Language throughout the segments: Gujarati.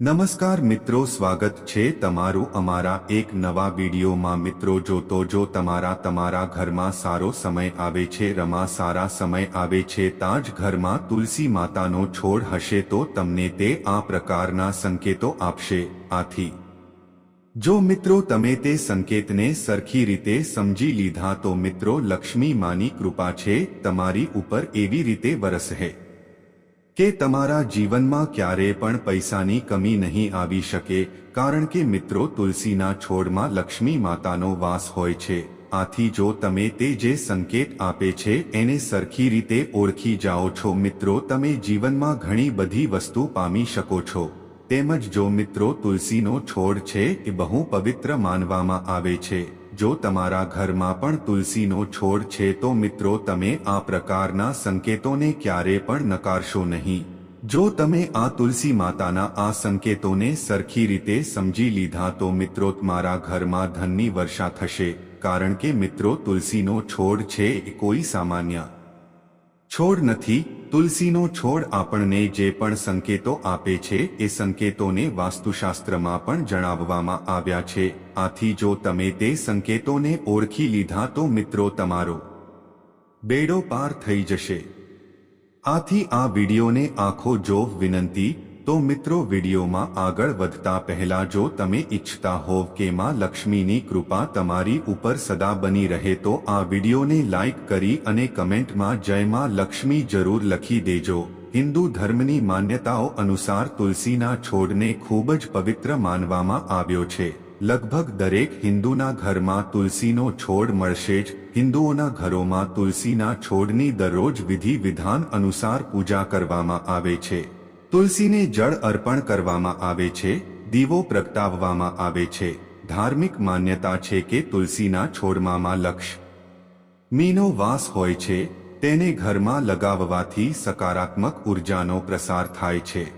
નમસ્કાર મિત્રો, સ્વાગત છે તમારું અમારા એક નવા વિડીયોમાં. મિત્રો, જોતો જો તમારા તમારા ઘરમાં સારો સમય આવે છે, રમા સારા સમય આવે છે, તાજ ઘરમાં તુલસી માતાનો છોડ હશે તો તમને તે આ પ્રકારના સંકેતો આપશે. આથી, જો મિત્રો તમે તે સંકેતને સરખી રીતે સમજી લીધા તો મિત્રો, લક્ષ્મી માની કૃપા છે, તમારી ઉપર એવી રીતે વરસહે. કે તમારા જીવનમાં ક્યારે પણ પૈસાની કમી નહીં આવી શકે, કારણ કે મિત્રો તુલસીના છોડમાં લક્ષ્મી માતાનો વાસ હોય છે. આથી જો તમે તે જે સંકેત આપે છે, એને સરખી રીતે ઓળખી જાઓ છો. મિત્રો, તમે જીવનમાં ઘણી બધી વસ્તુ પામી શકો છો. તેમજ જો મિત્રો તુલસીનો છોડ છે, એ બહુ પવિત્ર માનવામાં આવે છે. જો તમારા ઘરમાં પણ તુલસીનો છોડ છે તો મિત્રો તમે આ પ્રકારના સંકેતોને ક્યારે પણ નકારશો નહીં. જો તમે આ તુલસી માતાના આ સંકેતોને સરખી રીતે સમજી લીધા તો મિત્રો તમારા ઘરમાં ધનની વર્ષા થશે, કારણ કે મિત્રો તુલસીનો છોડ છે એ કોઈ સામાન્ય છોડ નથી તુલસીનો છોડ આપણને જે પણ સંકેતો આપે છે, એ સંકેતોને વાસ્તુશાસ્ત્રમાં પણ જણાવવામાં આવ્યા છે. આથી જો તમે તે સંકેતોને ઓળખી લીધા તો મિત્રો તમારો બેડો પાર થઈ જશે. આથી આ વિડીયોને આખો જોવ વિનંતી તો મિત્રો વિડીયોમાં આગળ વધતા પહેલા જો તમે ઈચ્છતા હોવ કે માં લક્ષ્મીની કૃપા તમારી ઉપર સદા બની રહે તો આ વિડીયોને લાઈક કરી અને કમેન્ટમાં જય માં લક્ષ્મી જરૂર લખી દેજો. હિન્દુ ધર્મની માન્યતાઓ અનુસાર તુલસીના છોડને ખૂબ જ પવિત્ર માનવામાં આવ્યો છે. લગભગ દરેક હિન્દુના ઘરમાં તુલસીનો છોડ મળશે જ. હિન્દુઓના ઘરોમાં તુલસીના છોડની દરરોજ વિધિ વિધાન અનુસાર પૂજા કરવામાં આવે છે. તુલસીને જળ અર્પણ કરવામાં આવે છે, દીવો પ્રગટાવવામાં આવે છે. ધાર્મિક માન્યતા છે કે તુલસીના છોડમાં લક્ષ મીનો વાસ હોય છે, તેને ઘરમાં લગાવવાથી સકારાત્મક ઉર્જાનો પ્રસાર થાય છે.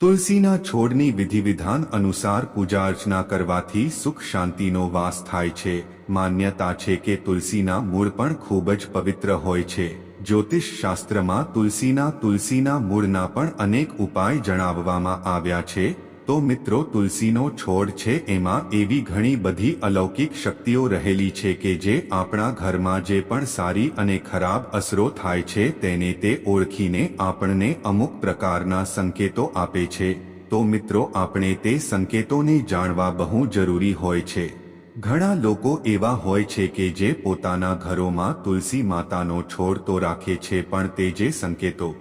તુલસીના છોડની વિધિવિધાન અનુસાર પૂજા અર્ચના કરવાથી સુખ શાંતિનો વાસ થાય છે. માન્યતા છે કે તુલસીના મૂળ પણ ખૂબ જ પવિત્ર હોય છે. જ્યોતિષ શાસ્ત્રમાં તુલસીના તુલસીના મૂળના પણ અનેક ઉપાય જણાવવામાં આવ્યા છે. તો મિત્રો, તુલસીનો છોડ છે, એમાં એવી ઘણી બધી અલૌકિક શક્તિઓ રહેલી છે કે જે આપણા ઘરમાં જે પણ સારી અને ખરાબ અસરો થાય છે તેને તે ઓળખીને આપણને અમુક પ્રકારના સંકેતો આપે છે. તો મિત્રો, આપણે તે સંકેતોને જાણવા બહુ જરૂરી હોય છે. ઘણા લોકો એવા હોય છે કે જે પોતાના ઘરોમાં તુલસી માતાનો છોડ તો રાખે છે પણ તે જે સંકેતો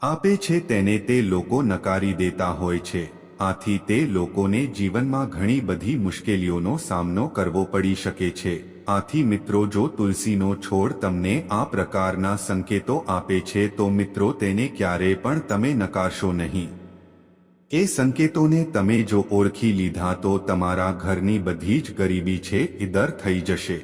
આપે છે તેને તે લોકો નકારી દેતા હોય છે. આથી તે લોકોને જીવનમાં ઘણી બધી મુશ્કેલીઓનો સામનો કરવો પડી શકે છે. આથી મિત્રો, જો તુલસીનો છોડ તમને આ પ્રકારના સંકેતો આપે છે, તો મિત્રો, તેને ક્યારે પણ તમે નકારશો નહીં. એ સંકેતોને તમે જો ઓળખી લીધા તો તમારા ઘરની બધી જ ગરીબી છે એ દર થઈ જશે.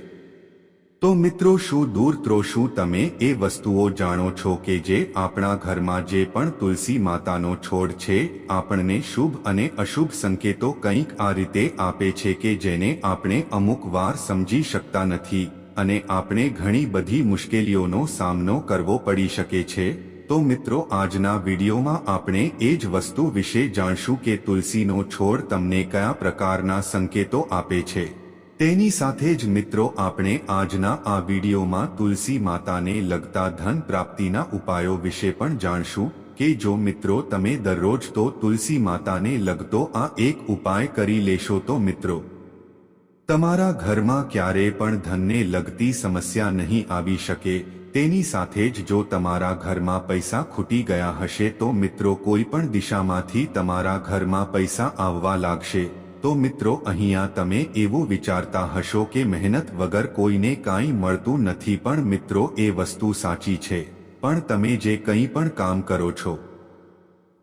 તો મિત્રો શું દૂર ત્રો શું તમે એ વસ્તુઓ જાણો છો કે જે આપણા ઘરમાં જે પણ તુલસી માતાનો છોડ છે, આપણને શુભ અને અશુભ સંકેતો કંઈક આ રીતે આપે છે કે જેને આપણે અમુક વાર સમજી શકતા નથી અને આપણે ઘણી બધી મુશ્કેલીઓનો સામનો કરવો પડી શકે છે. તો મિત્રો, આજના વિડીયોમાં આપણે એ જ વસ્તુ વિશે જાણશું કે તુલસીનો છોડ તમને કયા પ્રકારના સંકેતો આપે છે. તેની સાથે જ મિત્રો, આપણે આજના આ વિડીયોમાં તુલસી માતાને લગતા ધન પ્રાપ્તિના ઉપાયો વિશે પણ જાણશું કે જો મિત્રો, તમે દરરોજ તો તુલસી માતાને લગતો આ એક ઉપાય કરી લેશો તો મિત્રો, તમારા ઘરમાં ક્યારેય પણ ધનને લગતી સમસ્યા નહીં આવી શકે. તેની સાથે જ જો તમારા ઘરમાં પૈસા ખૂટી ગયા હશે તો મિત્રો કોઈ પણ દિશામાંથી તમારા ઘરમાં પૈસા આવવા લાગશે. તો મિત્રો અહીંયા તમે એવું વિચારતા હશો કે મહેનત વગર કોઈને કાંઈ મળતું નથી પણ મિત્રો એ વસ્તુ સાચી છે. પણ તમે જે કંઈ પણ કામ કરો છો,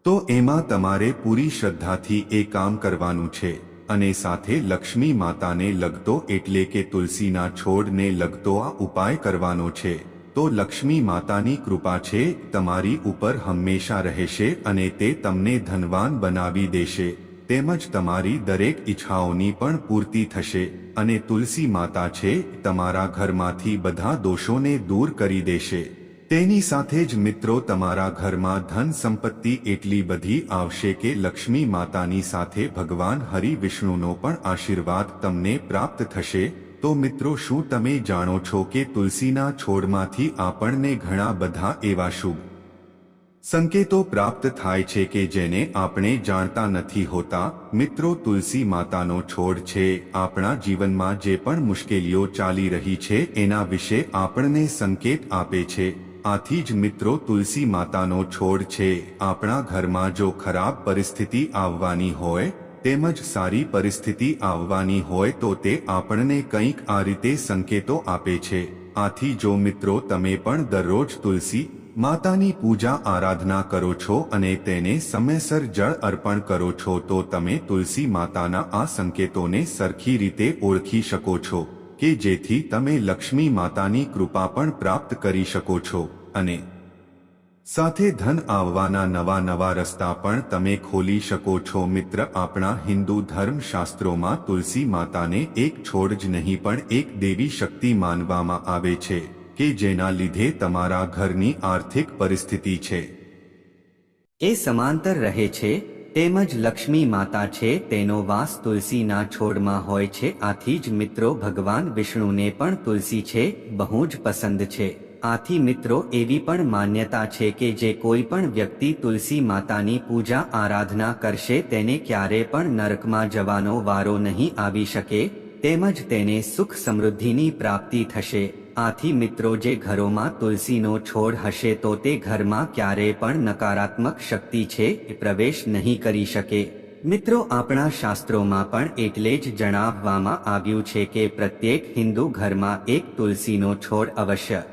તો એમાં તમારે પૂરી શ્રદ્ધાથી એ કામ કરવાનું છે. અને સાથે લક્ષ્મી માતાને લગતો એટલે કે તુલસીના છોડને લગતો આ ઉપાય કરવાનો છે. તો લક્ષ્મી માતાની કૃપા છે, તમારી ઉપર હંમેશા રહેશે અને તે તમને ધનવાન બનાવી દેશે. તેમજ તમારી દરેક ઈચ્છાઓની પણ પૂર્તિ થશે અને તુલસી માતા છે, તમારા ઘરમાંથી બધા દોષોને દૂર કરી દેશે. તેની સાથે જ મિત્રો, તમારા ઘરમાં ધન સંપત્તિ એટલી બધી આવશે કે લક્ષ્મી માતાની સાથે ભગવાન હરિ વિષ્ણુનો પણ આશીર્વાદ તમને પ્રાપ્ત થશે. તો મિત્રો શું તમે જાણો છો કે તુલસીના છોડમાંથી આપણને ઘણા બધા એવા શુભ સંકેતો પ્રાપ્ત થાય છે કે જેને આપણે જાણતા નથી હોતા? મિત્રો, તુલસી માતાનો છોડ છે. આપણા જીવનમાં જે પણ મુશ્કેલીઓ ચાલી રહી છે, એના વિશે આપણને સંકેત આપે છે. આથી જ મિત્રો, તુલસી માતાનો છોડ છે. આપણા ઘરમાં જો ખરાબ પરિસ્થિતિ આવવાની હોય તેમજ સારી પરિસ્થિતિ આવવાની હોય તો તે આપણને કંઈક આ રીતે સંકેતો આપે છે. આથી જો મિત્રો તમે પણ દરરોજ તુલસી, માતાની પૂજા આરાધના કરો છો અને તેને સમયસર જળ અર્પણ કરો છો તો તમે તુલસી માતાના આ સંકેતોને સરખી રીતે ઓળખી શકો છો કે જેથી તમે લક્ષ્મી માતાની કૃપા પણ પ્રાપ્ત કરી શકો છો. અને સાથે ધન આવવાના નવા નવા રસ્તા પણ તમે ખોલી શકો છો. મિત્ર, આપણા હિન્દુ ધર્મ શાસ્ત્રોમાં તુલસી માતાને એક છોડ જ નહીં, પણ એક દેવી શક્તિ માનવામાં આવે છે કે જેના લીધે તમારા ઘરની આર્થિક પરિસ્થિતિ છે. એ સમાંતર રહે છે, તેમજ લક્ષ્મી માતા છે, તેનો વાસ તુલસીના છોડમાં હોય છે. આથી જ મિત્રો, ભગવાન વિષ્ણુને પણ તુલસી છે, બહુ જ પસંદ છે. આથી મિત્રો, એવી પણ માન્યતા છે કે જે કોઈ પણ વ્યક્તિ તુલસી માતાની પૂજા આરાધના કરશે તેને ક્યારે પણ નરકમાં જવાનો વારો નહીં આવી શકે, તેમજ તેને સુખ સમૃદ્ધિની પ્રાપ્તિ થશે. આથી મિત્રો, જે ઘરોમાં તુલસીનો છોડ હશે તો તે ઘરમાં ક્યારેય પણ નકારાત્મક શક્તિ છે પ્રવેશ નહીં કરી શકે. મિત્રો, આપણા શાસ્ત્રોમાં પણ એટલે જ જણાવવામાં આવ્યું છે કે પ્રત્યેક હિન્દુ ઘરમાં એક તુલસીનો છોડ અવશ્ય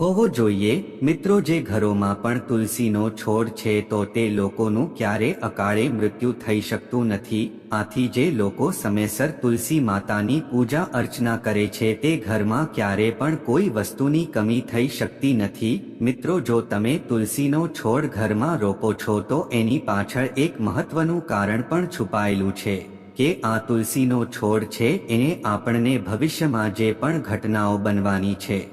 હોવો જોઈએ, મિત્રો જે ઘરોમાં પણ તુલસીનો છોડ છે તો તે લોકોનું ક્યારે અકાળે મૃત્યુ થઈ શકતું નથી. આથી જે લોકો સમયસર તુલસી માતાની પૂજા અર્ચના કરે છે તે ઘરમાં ક્યારે પણ કોઈ વસ્તુની કમી થઈ શકતી નથી. મિત્રો જો તમે તુલસીનો છોડ ઘરમાં રોપો છો તો એની પાછળ એક મહત્વનું કારણ પણ છુપાયેલું છે કે આ તુલસીનો છોડ છે, એને આપણને ભવિષ્યમાં જે પણ ઘટનાઓ બનવાની છે.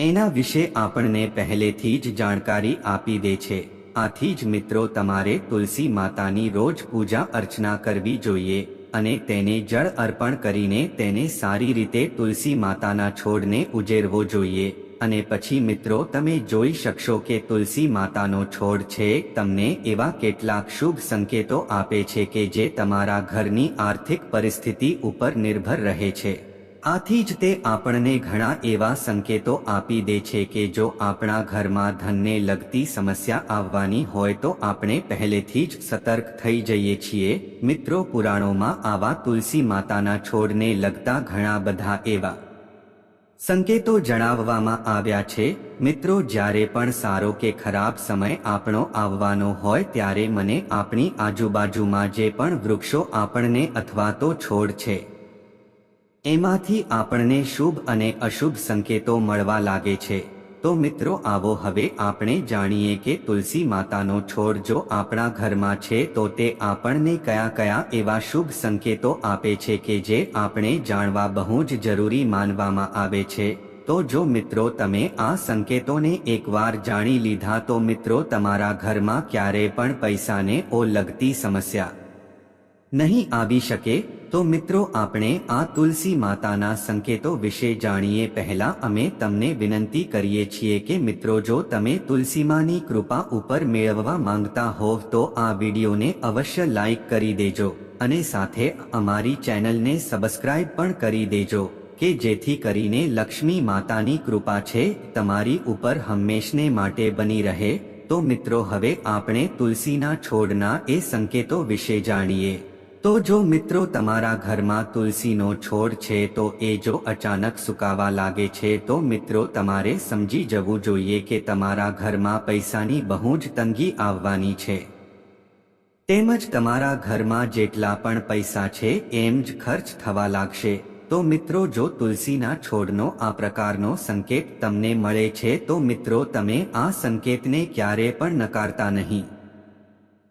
એના વિશે આપણને પહેલેથી જ જાણકારી આપી દે છે. આથી જ મિત્રો તમારે તુલસી માતાની રોજ પૂજા અર્ચના કરવી જોઈએ અને તેને જળ અર્પણ કરીને તેને સારી રીતે તુલસી માતાના છોડને ઉજેરવો જોઈએ. અને પછી મિત્રો તમે જોઈ શકશો કે તુલસી માતાનો છોડ છે, તમને એવા કેટલાક શુભ સંકેતો આપે છે કે જે તમારા ઘરની આર્થિક પરિસ્થિતિ ઉપર નિર્ભર રહે છે. આથી જ તે આપણને ઘણા એવા સંકેતો આપી દે છે કે જો આપણા ઘરમાં ધનને લગતી સમસ્યા આવવાની હોય તો આપણે પહેલેથી જ સતર્ક થઈ જઈએ છીએ. મિત્રો, પુરાણોમાં આવા તુલસી માતાના છોડને લગતા ઘણા બધા એવા સંકેતો જણાવવામાં આવ્યા છે. મિત્રો, જ્યારે પણ સારો કે ખરાબ સમય આપણો આવવાનો હોય ત્યારે મને આપણી આજુબાજુમાં જે પણ વૃક્ષો આપણને અથવા તો છોડ છે એમાંથી આપણને શુભ અને અશુભ સંકેતો મળવા લાગે છે. તો મિત્રો આવો હવે આપણે જાણીએ કે તુલસી માતાનો છોડ જો આપણા ઘરમાં છે તો તે આપણને કયા કયા એવા શુભ સંકેતો આપે છે કે જે આપણે જાણવા બહુ જ જરૂરી માનવામાં આવે છે? તો જો મિત્રો તમે આ સંકેતોને એકવાર જાણી લીધા તો મિત્રો તમારા ઘરમાં ક્યારેય પણ પૈસાને ઓ લગતી સમસ્યા નહીં આવી શકે, તો મિત્રો આપણે આ તુલસી માતાના સંકેતો વિશે જાણીએ પહેલા અમે તમને વિનંતી કરીએ છીએ કે મિત્રો જો તમે તુલસીમાની કૃપા ઉપર મેળવવા માંગતા હોવ તો આ વિડીયોને અવશ્ય લાઈક કરી દેજો અને સાથે અમારી ચેનલને સબસ્ક્રાઇબ પણ કરી દેજો કે જેથી કરીને લક્ષ્મી માતાની કૃપા છે, તમારી ઉપર હંમેશને માટે બની રહે. તો મિત્રો, હવે આપણે તુલસીના છોડના એ સંકેતો વિશે જાણીએ. તો જો મિત્રો તમારા ઘરમાં તુલસીનો છોડ છે તો એ જો અચાનક સુકાવા લાગે છે તો મિત્રો તમારે સમજી જવું જોઈએ કે તમારા ઘરમાં પૈસાની બહુ જ તંગી આવવાની છે. તેમજ તમારા ઘરમાં જેટલા પણ પૈસા છે એમ જ ખર્ચ થવા લાગશે. તો મિત્રો જો તુલસીના છોડનો આ પ્રકારનો સંકેત તમને મળે છે તો મિત્રો તમે આ સંકેતને ક્યારે પણ નકારતા નહીં.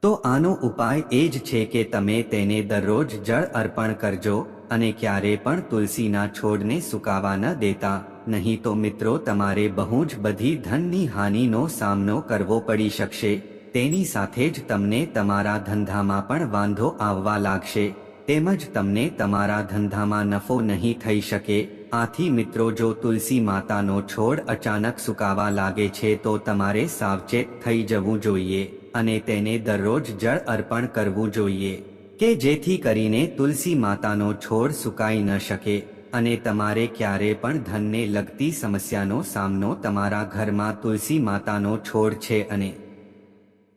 તો આનો ઉપાય એ જ છે કે તમે તેને દરરોજ જળ અર્પણ કરજો અને ક્યારે પણ તુલસીના છોડને સુકાવા ન દેતા. નહીં તો મિત્રો, તમારે બહુ જ બધી ધનની હાનિનો સામનો કરવો પડી શકશે. તેની સાથે જ તમને તમારા ધંધામાં પણ વાંધો આવવા લાગશે. તેમજ તમને તમારા ધંધામાં નફો નહીં થઈ શકે. આથી મિત્રો, જો તુલસી માતાનો છોડ અચાનક સુકાવા લાગે છે તો તમારે સાવચેત થઈ જવું જોઈએ. અને તેને દરરોજ જળ અર્પણ કરવું જોઈએ, કે જેથી કરીને તુલસી માતાનો છોડ સુકાઈ ન શકે અને તમારે ક્યારે પણ ધનને લગતી સમસ્યાનો સામનો તમારા ઘરમાં તુલસી માતાનો છોડ છે અને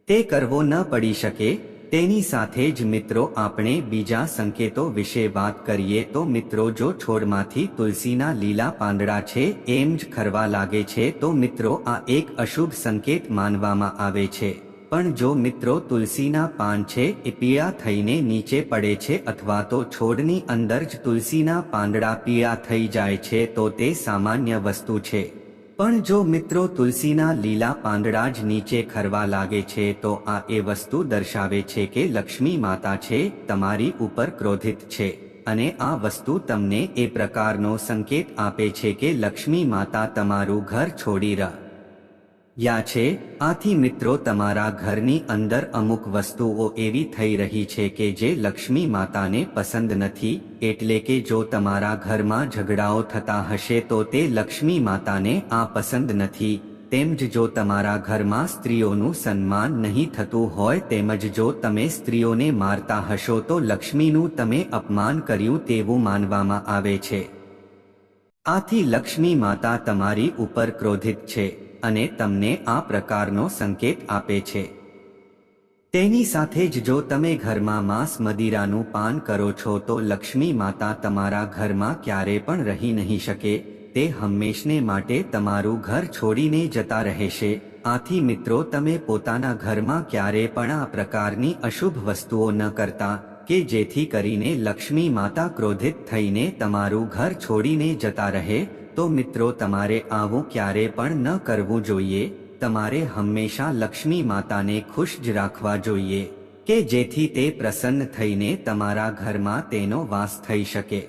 તે કરવો ન પડી શકે, તેની સાથે જ મિત્રો આપણે બીજા સંકેતો વિશે વાત કરીએ તો મિત્રો જો છોડમાંથી તુલસીના લીલા પાંદડા છે એમ જ ખરવા લાગે છે તો મિત્રો આ એક અશુભ સંકેત માનવામાં આવે છે. પણ જો મિત્રો તુલસીના પાન છે, એ પીળા થઈને નીચે પડે છે અથવા તો છોડની અંદર જ તુલસીના પાંદડા પીળા થઈ જાય છે, તો તે સામાન્ય વસ્તુ છે. પણ જો મિત્રો તુલસીના લીલા પાંદડા જ નીચે ખરવા લાગે છે, તો આ એ વસ્તુ દર્શાવે છે કે લક્ષ્મી માતા છે, તમારી ઉપર ક્રોધિત છે. અને આ વસ્તુ તમને એ પ્રકારનો સંકેત આપે છે કે લક્ષ્મી માતા તમારું ઘર છોડી ર. યા છે, આથી મિત્રો તમારા ઘરની અંદર અમુક વસ્તુઓ એવી થઈ રહી છે કે જે લક્ષ્મી માતાને પસંદ નથી, એટલે કે જો તમારા ઘરમાં ઝઘડાઓ થતા હશે તો તે લક્ષ્મી માતાને આ પસંદ નથી. તેમજ જો તમારા ઘરમાં સ્ત્રીઓનું સન્માન નહીં થતું હોય તેમજ જો તમે સ્ત્રીઓને મારતા હશો તો લક્ષ્મીનું તમે અપમાન કર્યું તેવું માનવામાં આવે છે. આથી લક્ષ્મી માતા તમારી ઉપર ક્રોધિત છે. અને તમને આ પ્રકારનો સંકેત આપે છે. તેની સાથે જ જો તમે ઘરમાં માંસ મદિરાનું પાન કરો છો તો લક્ષ્મી માતા તમારા ઘરમાં ક્યારે પણ રહી નહીં શકે, તે હંમેશને માટે તમારું ઘર છોડીને જતા રહેશે. આથી મિત્રો, તમે પોતાના ઘરમાં ક્યારે પણ આ પ્રકારની અશુભ વસ્તુઓ ન કરતા, કે જેથી કરીને લક્ષ્મી માતા ક્રોધિત થઈને તમારું ઘર છોડીને જતા રહે તો મિત્રો તમારે આવું ક્યારે પણ ન કરવું જોઈએ. તમારે હંમેશા લક્ષ્મી માતાને ખુશ જ રાખવા જોઈએ કે જેથી તે પ્રસન્ન થઈને તમારા ઘરમાં તેનો વાસ થઈ શકે.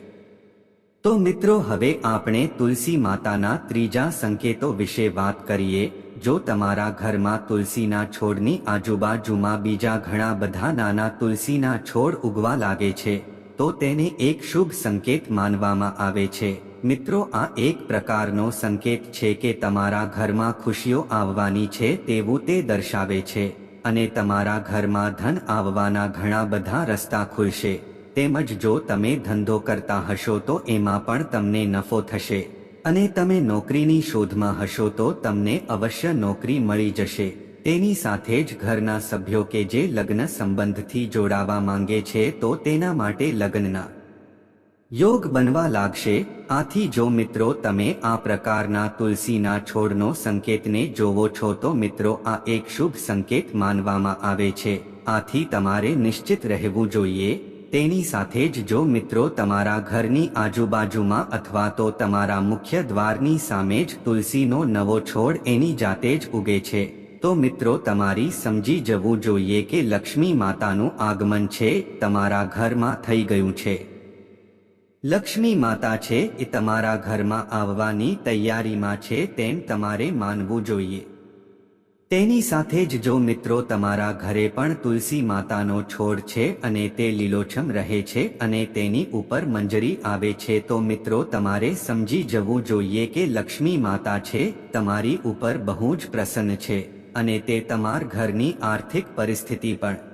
તો મિત્રો હવે આપણે તુલસી માતાના ત્રીજા સંકેતો વિશે વાત કરીએ. જો તમારા ઘરમાં તુલસીના છોડની આજુબાજુમાં બીજા ઘણા બધા નાના તુલસીના છોડ ઉગવા લાગે છે, તો તેને એક શુભ સંકેત માનવામાં આવે છે. મિત્રો, આ એક પ્રકારનો સંકેત છે કે તમારા ઘરમાં ખુશીઓ આવવાની છે તેવું તે દર્શાવે છે અને તમારા ઘરમાં ધન આવવાના ઘણા બધા રસ્તા ખુલશે. તેમજ જો તમે ધંધો કરતા હશો તો એમાં પણ તમને નફો થશે અને તમે નોકરીની શોધમાં હશો તો તમને અવશ્ય નોકરી મળી જશે. તેની સાથે જ ઘરના સભ્યો કે જે લગ્ન સંબંધથી જોડાવા માંગે છે તો તેના માટે લગ્નના યોગ બનવા લાગશે, આથી જો મિત્રો તમે આ પ્રકારના તુલસીના છોડનો સંકેતને જોવો છો તો મિત્રો આ એક શુભ સંકેત માનવામાં આવે છે. આથી તમારે નિશ્ચિત રહેવું જોઈએ. તેની સાથે જ જો મિત્રો તમારા ઘરની આજુબાજુમાં અથવા તો તમારા મુખ્ય દ્વારની સામે જ તુલસીનો નવો છોડ એની જાતે જ ઉગે છે, તો મિત્રો તમારી સમજી જવું જોઈએ કે લક્ષ્મી માતાનું આગમન છે, તમારા ઘરમાં થઈ ગયું છે. લક્ષ્મી માતા છે એ તમારા ઘરમાં આવવાની તૈયારીમાં છે તેમ તમારે માનવું જોઈએ. તેની સાથે જ જો મિત્રો તમારા ઘરે પણ તુલસી માતાનો છોડ છે અને તે લીલોછમ રહે છે અને તેની ઉપર મંજરી આવે છે તો મિત્રો તમારે સમજી જવું જોઈએ કે લક્ષ્મી માતા છે તમારી ઉપર બહુ જ પ્રસન્ન છે અને તે તમાર ઘરની આર્થિક પરિસ્થિતિ પણ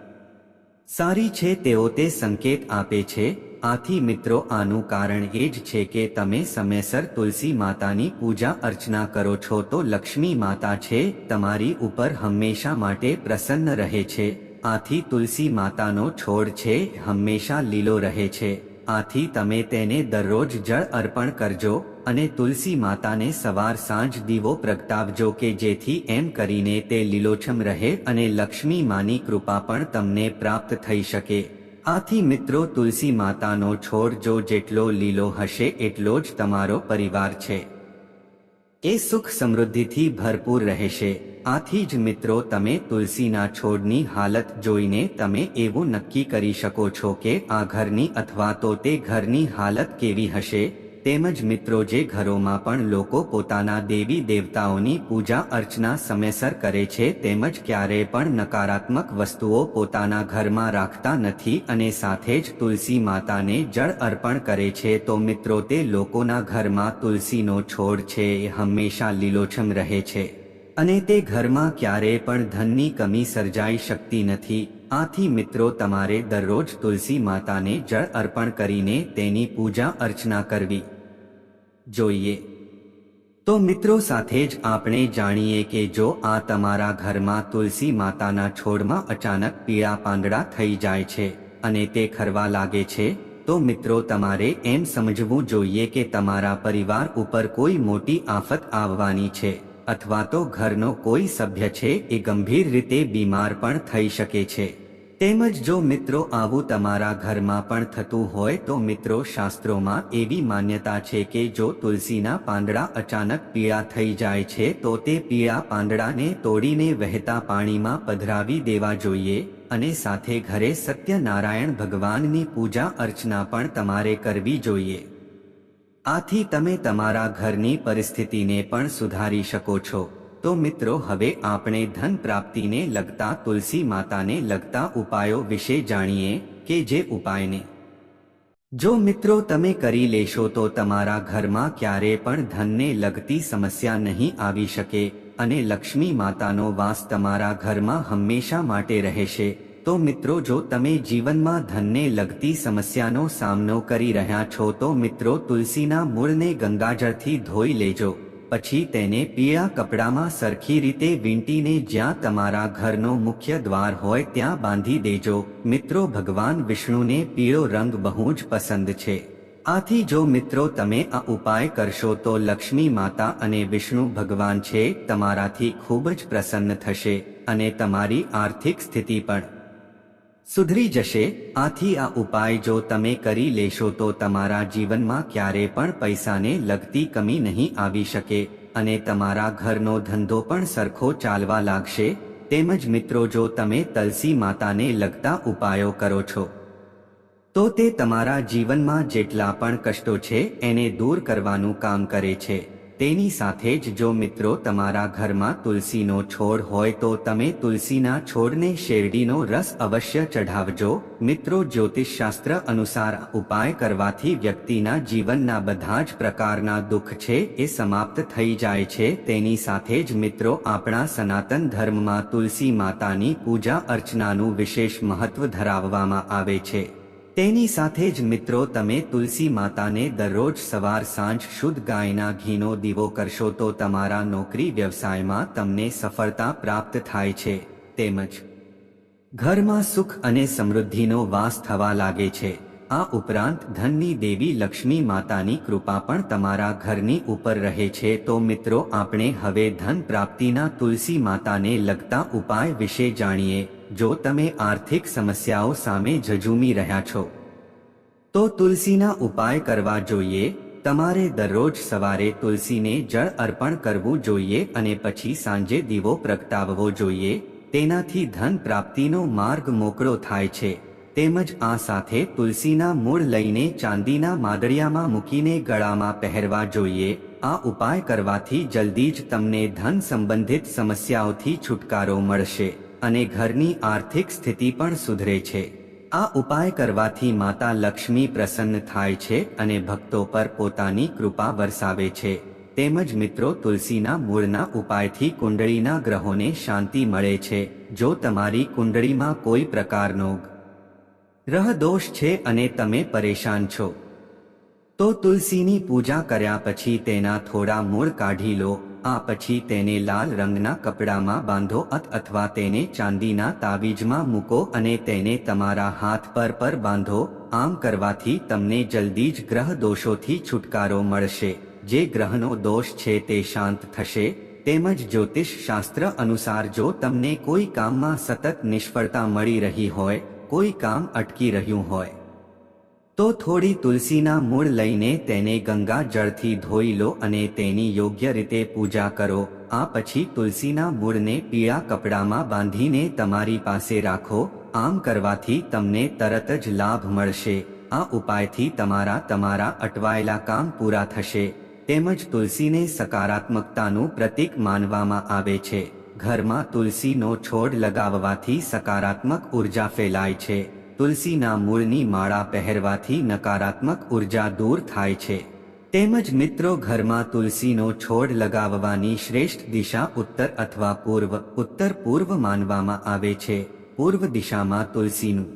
સારી છે તેઓ તે સંકેત આપે છે. આથી મિત્રો, આનું કારણ એ જ છે કે તમે સમયસર તુલસી માતાની પૂજા અર્ચના કરો છો તો લક્ષ્મી માતા છે, તમારી ઉપર હંમેશા માટે પ્રસન્ન રહે છે. આથી તુલસી માતાનો છોડ છે, હંમેશા લીલો રહે છે. આથી તમે તેને દરરોજ જળ અર્પણ કરજો. અને તુલસી માતાને સવાર સાંજ દીવો પ્રગટાવજો કે જેથી એમ કરીને તે લીલોછમ રહે અને લક્ષ્મી માની કૃપા પણ તમને પ્રાપ્ત થઈ શકે. આથી મિત્રો, તુલસી માતાનો છોડ જો જેટલો લીલો હશે, એટલો જ તમારો પરિવાર છે. એ સુખ સમૃદ્ધિથી ભરપૂર રહેશે. આથી જ મિત્રો, તમે તુલસીના છોડની હાલત જોઈને તમે એવું નક્કી કરી શકો છો કે આ ઘરની અથવા તો તે ઘરની હાલત કેવી હશે? તેમજ મિત્રો જે ઘરોમાં પણ લોકો પોતાના દેવી દેવતાઓની પૂજા અર્ચના સમયસર કરે છે તેમજ ક્યારેય પણ નકારાત્મક વસ્તુઓ પોતાના ઘરમાં રાખતા નથી અને સાથે જ તુલસી માતાને જળ અર્પણ કરે છે તો મિત્રો તે લોકોના ઘરમાં તુલસીનો છોડ છે એ હંમેશા લીલોછમ રહે છે. અને તે ઘરમાં ક્યારેય પણ ધનની કમી સર્જાઈ શકતી નથી. આથી મિત્રો તમારે દરરોજ તુલસી માતાને જળ અર્પણ કરીને તેની પૂજા અર્ચના કરવી. જોઈએ. તો મિત્રો સાથે જ આપણે જાણીએ કે જો આ તમારા ઘરમાં તુલસી માતાના છોડમાં અચાનક પીળા પાંદડા થઈ જાય છે અને તે ખરવા લાગે છે, તો મિત્રો તમારે એમ સમજવું જોઈએ કે તમારા પરિવાર ઉપર કોઈ મોટી આફત આવવાની છે અથવા તો ઘરનો કોઈ સભ્ય છે એ ગંભીર રીતે બીમાર પણ થઈ શકે છે. તેમજ જો મિત્રો આવું તમારા ઘરમાં પણ થતું હોય તો મિત્રો શાસ્ત્રોમાં એવી માન્યતા છે કે જો તુલસીના પાંદડા અચાનક પીળા થઈ જાય છે તો તે પીળા પાંદડાને તોડીને વહેતા પાણીમાં પધરાવી દેવા જોઈએ અને સાથે ઘરે સત્યનારાયણ ભગવાનની પૂજા અર્ચના પણ તમારે કરવી જોઈએ. આથી તમે તમારા ઘરની પરિસ્થિતિને પણ સુધારી શકો છો. તો મિત્રો, હવે આપણે ધન પ્રાપ્તિને લગતા તુલસી માતાને લગતા ઉપાયો વિશે જાણીએ કે જે ઉપાયને. જો મિત્રો, તમે કરી લેશો તો તમારા ઘરમાં ક્યારે પણ ધનને લગતી સમસ્યા નહીં આવી શકે અને લક્ષ્મી માતાનો વાસ તમારા ઘરમાં હંમેશા માટે રહેશે. તો મિત્રો, જો તમે જીવનમાં ધનને લગતી સમસ્યાનો સામનો કરી રહ્યા છો તો મિત્રો, તુલસીના મૂળને ગંગાજળથી ધોઈ લેજો. પછી તેને પીળા કપડામાં સરખી રીતે વીંટીને જ્યાં તમારા ઘરનો મુખ્ય દ્વાર હોય ત્યાં બાંધી દેજો. મિત્રો, ભગવાન વિષ્ણુને પીળો રંગ બહુ જ પસંદ છે. આથી જો મિત્રો તમે આ ઉપાય કરશો તો લક્ષ્મી માતા અને વિષ્ણુ ભગવાન છે, તમારાથી ખૂબ જ પ્રસન્ન થશે અને તમારી આર્થિક સ્થિતિ પણ. સુધરી જશે. આથી આ ઉપાય જો તમે કરી લેશો તો તમારા જીવનમાં ક્યારે પણ પૈસાને લગતી કમી નહીં આવી શકે અને તમારા ઘરનો ધંધો પણ સરખો ચાલવા લાગશે. તેમજ મિત્રો જો તમે તલસી માતાને લગતા ઉપાયો કરો છો, તો તે તમારા જીવનમાં જેટલા પણ કષ્ટો છે એને દૂર કરવાનું કામ કરે છે. તેની સાથે જ જો મિત્રો તમારા ઘરમાં તુલસીનો છોડ હોય તો તમે તુલસીના છોડને શેરડીનો રસ અવશ્ય ચઢાવજો. મિત્રો જ્યોતિષશાસ્ત્ર અનુસાર ઉપાય કરવાથી વ્યક્તિના જીવનના બધા જ પ્રકારના દુઃખ છે એ સમાપ્ત થઈ જાય છે. તેની સાથે જ મિત્રો આપણા સનાતન ધર્મમાં તુલસી માતાની પૂજા અર્ચનાનું વિશેષ મહત્વ ધરાવવામાં આવે છે. તેની સાથે જ મિત્રો તમે તુલસી માતાને દરરોજ સવાર સાંજ શુદ્ધ ગાયના ઘીનો દીવો કરશો તો તમારા નોકરી વ્યવસાયમાં તમને સફળતા પ્રાપ્ત થાય છે. તેમજ ઘરમાં સુખ અને સમૃદ્ધિનો વાસ થવા લાગે છે. આ ઉપરાંત ધનની દેવી લક્ષ્મી માતાની કૃપા પણ તમારા ઘરની ઉપર રહે છે. તો મિત્રો, આપણે હવે ધન પ્રાપ્તિના તુલસી માતાને લગતા ઉપાય વિશે જાણીએ. જો તમે આર્થિક સમસ્યાઓ સામે ઝઝૂમી રહ્યા છો, તો તુલસીના ઉપાય કરવા જોઈએ. તમારે દરરોજ સવારે તુલસીને જળ અર્પણ કરવું જોઈએ અને પછી સાંજે દીવો પ્રગટાવવો જોઈએ. તેનાથી ધન પ્રાપ્તિનો માર્ગ મોકળો થાય છે. તેમજ આ સાથે તુલસીના મૂળ લઈને ચાંદીના માદળિયામાં મૂકીને ગળામાં પહેરવા જોઈએ. આ ઉપાય કરવાથી જલ્દી જ તમને ધન સંબંધિત સમસ્યાઓથી છુટકારો મળશે. અને ઘરની આર્થિક સ્થિતિ પણ સુધરે છે. આ ઉપાય કરવાથી માતા લક્ષ્મી પ્રસન્ન થાય છે અને ભક્તો પર પોતાની કૃપા વરસાવે છે. તેમજ મિત્રો તુલસીના મૂળના ઉપાયથી કુંડળીના ગ્રહોને શાંતિ મળે છે. જો તમારી કુંડળીમાં કોઈ પ્રકારનો ગ્રહ દોષ છે અને તમે પરેશાન છો, તો તુલસીની પૂજા કર્યા પછી તેના થોડા મૂળ કાઢી લો. આ પછી તેને લાલ રંગના કપડામાં બાંધો અથવા તેને ચાંદીના તાવીજમાં મૂકો અને તેને તમારા હાથ પર પર બાંધો. આમ કરવાથી તમને જલ્દી જ ગ્રહ દોષોથી છુટકારો મળશે. જે ગ્રહનો દોષ છે તે શાંત થશે. તેમજ જ્યોતિષ શાસ્ત્ર અનુસાર જો તમને કોઈ કામમાં સતત નિષ્ફળતા મળી રહી હોય, કોઈ કામ અટકી રહ્યું હોય તો થોડી તુલસીના મૂળ લઈને તેને ગંગા જળથી ધોઈ લો અને તેની યોગ્ય રીતે પૂજા કરો. આ પછી તુલસીના મૂળને પીળા કપડામાં બાંધીને તમારી પાસે રાખો. આમ કરવાથી તમને તરત જ લાભ મળશે. આ ઉપાયથી તમારા તમારા અટવાયેલા કામ પૂરા થશે. તેમજ તુલસીને સકારાત્મકતાનું પ્રતીક માનવામાં આવે છે. ઘરમાં તુલસીનો છોડ લગાવવાથી સકારાત્મક ઊર્જા ફેલાય છે. તુલસીના મૂળની માળા પહેરવાથી નકારાત્મક ઊર્જા દૂર થાય છે. તેમજ મિત્રો ઘરમાં તુલસીનો છોડ લગાવવાની શ્રેષ્ઠ દિશા ઉત્તર અથવા પૂર્વ, ઉત્તર પૂર્વ માનવામાં આવે છે. પૂર્વ દિશામાં તુલસીનું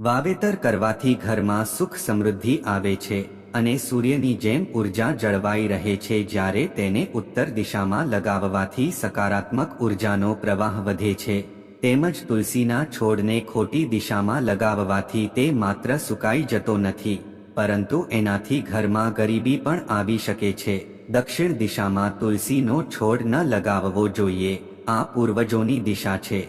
વાવેતર કરવાથી ઘરમાં સુખ સમૃદ્ધિ આવે છે અને સૂર્યની જેમ ઊર્જા જળવાઈ રહે છે જ્યારે તેને ઉત્તર દિશામાં લગાવવાથી સકારાત્મક ઉર્જાનો પ્રવાહ વધે છે. તેમજ તુલસીના છોડને ખોટી દિશામાં લગાવવાથી તે માત્ર સુકાઈ જતો નથી, પરંતુ એનાથી ઘરમાં ગરીબી પણ આવી શકે છે. દક્ષિણ દિશામાં તુલસીનો છોડ ન લગાવવો જોઈએ, આ પૂર્વજોની દિશા છે.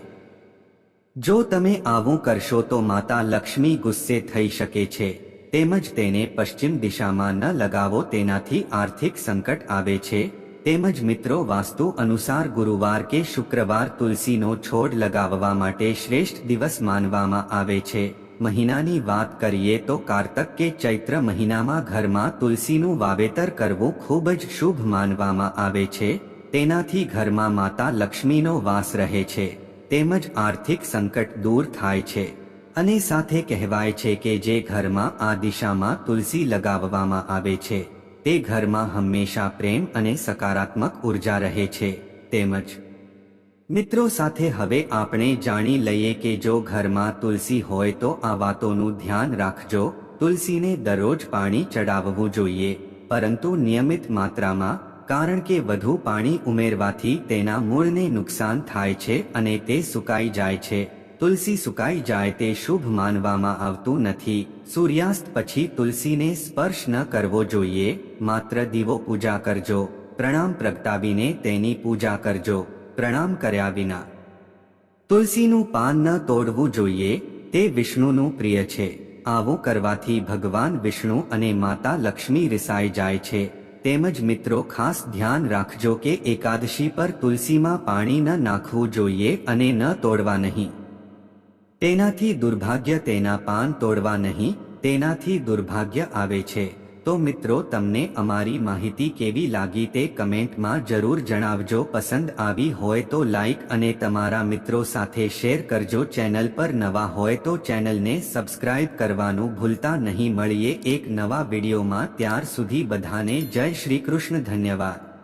જો તમે આવું કરશો તો માતા લક્ષ્મી ગુસ્સે થઈ શકે છે, તેમજ તેને પશ્ચિમ દિશામાં ન લગાવો તેનાથી આર્થિક સંકટ આવે છે. તેમજ મિત્રો વાસ્તુ અનુસાર ગુરુવાર કે શુક્રવાર તુલસીનો છોડ લગાવવા માટે શ્રેષ્ઠ દિવસ માનવામાં આવે છે. મહિનાની વાત કરીએ તો કારતક કે ચૈત્ર મહિનામાં ઘરમાં તુલસીનું વાવેતર કરવું ખૂબ જ શુભ માનવામાં આવે છે. તેનાથી ઘરમાં માતા લક્ષ્મીનો વાસ રહે છે. તેમજ આર્થિક સંકટ દૂર થાય છે. અને સાથે કહેવાય છે કે જે ઘરમાં આ દિશામાં તુલસી લગાવવામાં આવે છે. તે ઘરમાં હંમેશા પ્રેમ અને સકારાત્મક ઊર્જા રહે છે. તેમજ, મિત્રો સાથે હવે આપણે જાણી લઈએ કે જો ઘરમાં તુલસી હોય તો આ વાતોનું ધ્યાન રાખજો. તુલસીને દરરોજ પાણી ચડાવવું જોઈએ, પરંતુ નિયમિત માત્રામાં, કારણ કે વધુ પાણી ઉમેરવાથી તેના મૂળને નુકસાન થાય છે અને તે સુકાઈ જાય છે. તુલસી સુકાઈ જાય તે શુભ માનવામાં આવતું નથી. સૂર્યાસ્ત પછી તુલસીને સ્પર્શ ન કરવો જોઈએ, માત્ર દીવો પૂજા કરજો. પ્રણામ પ્રગટાવીને તેની પૂજા કરજો. પ્રણામ કર્યા વિના. તુલસીનું પાન ન તોડવું જોઈએ, તે વિષ્ણુનું પ્રિય છે. આવું કરવાથી ભગવાન વિષ્ણુ અને માતા લક્ષ્મી રિસાઈ જાય છે. તેમજ મિત્રો ખાસ ધ્યાન રાખજો કે એકાદશી પર તુલસીમાં પાણી ન નાખવું જોઈએ અને ન તોડવા નહીં. તેનાથી દુર્ભાગ્ય તેના પાન તોડવા નહીં, તેનાથી દુર્ભાગ્ય આવે છે. તો મિત્રો, તમને અમારી માહિતી કેવી લાગી તે કમેન્ટમાં જરૂર જણાવજો. પસંદ આવી હોય તો લાઈક અને તમારા મિત્રો સાથે શેર કરજો. ચેનલ પર નવા હોય તો ચેનલને સબસ્ક્રાઇબ કરવાનું ભૂલતા નહીં. મળીએ એક નવા વિડીયોમાં. ત્યાર સુધી બધાને જય શ્રી કૃષ્ણ. ધન્યવાદ.